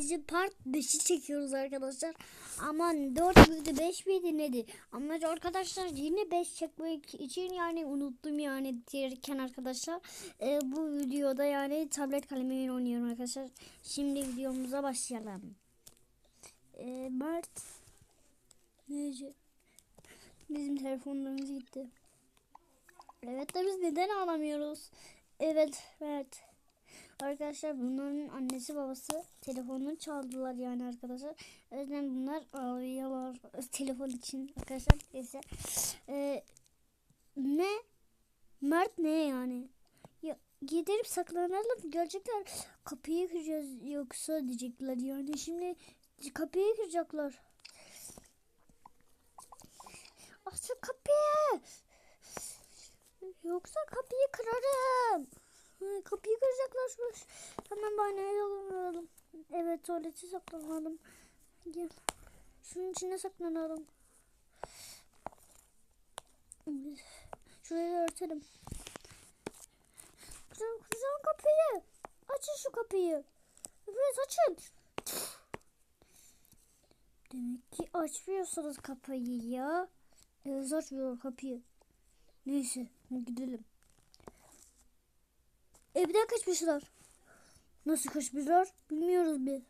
dizi part 5'i çekiyoruz arkadaşlar. Aman 4 müydü 5 miydi nedir? Ama arkadaşlar yine 5 çekmek için yani unuttum yani derken arkadaşlar. Ee, bu videoda yani tablet kalemiyle oynuyorum arkadaşlar. Şimdi videomuza başlayalım. Ee, Mert. Nece? Bizim telefonlarımız gitti. Evet de biz neden ağlamıyoruz? Evet, evet. Arkadaşlar bunların annesi babası telefonunu çaldılar yani arkadaşlar. O yüzden bunlar ağlıyorlar telefon için arkadaşlar. Neyse. Ee, ne? Mert ne yani? Ya, giderip saklanalım görecekler. Kapıyı kıracağız yoksa diyecekler yani. Şimdi kapıyı kıracaklar. Açın kapıyı. Yoksa kapıyı kırarım. Kapıyı kıracaklar. Hemen banyoya alalım. Evet tuvalete saklanalım. Gel. Şunun içine saklanalım. Şurayı örtelim. Kıracağım, kıracağım kapıyı. Açın şu kapıyı. Evet açın. Demek ki açmıyorsunuz kapıyı ya. Evet açmıyor kapıyı. Neyse gidelim. Evden kaçmışlar. Nasıl kaçmışlar? Bilmiyoruz biz.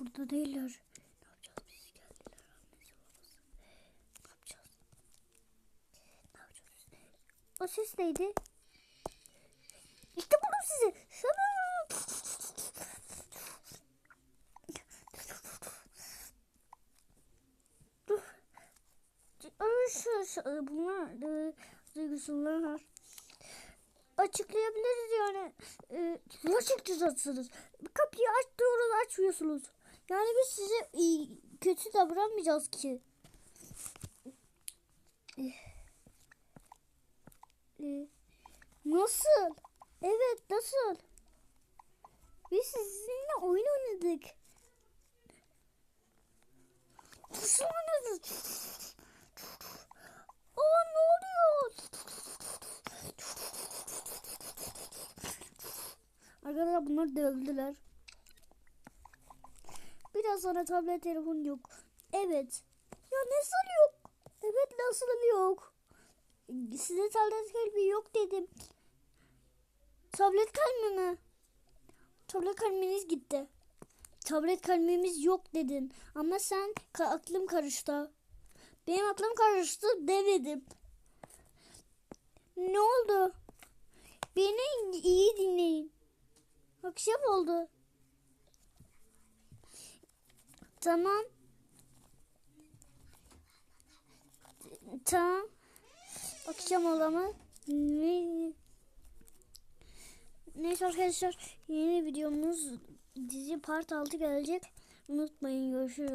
Burada değiller. Ne yapacağız biz? Geldiler. Ne yapacağız? Ne yapacağız? O ses neydi? İşte buldum sizi. Sana. Şu, şu, bunlar e, duygusuzlar var. Açıklayabiliriz yani. E, nasıl açıklayacaksınız? Kapıyı aç diyoruz açmıyorsunuz. Yani biz size iyi, kötü davranmayacağız ki. E, e, nasıl? Evet nasıl? Biz sizinle Arkadaşlar bunlar dövdüler. Biraz sonra tablet telefon yok. Evet. Ya nasıl yok? Evet nasıl yok? Size tablet kalbi yok dedim. Tablet kalbi mi? Tablet kalbiniz gitti. Tablet kalbimiz yok dedin. Ama sen ka- aklım karıştı. Benim aklım karıştı demedim. Ne oldu? Beni iyi dinleyin. Akşam oldu. Tamam. Tamam. Akşam oldu ama. Ne? Neyse arkadaşlar yeni videomuz dizi part 6 gelecek. Unutmayın görüşürüz.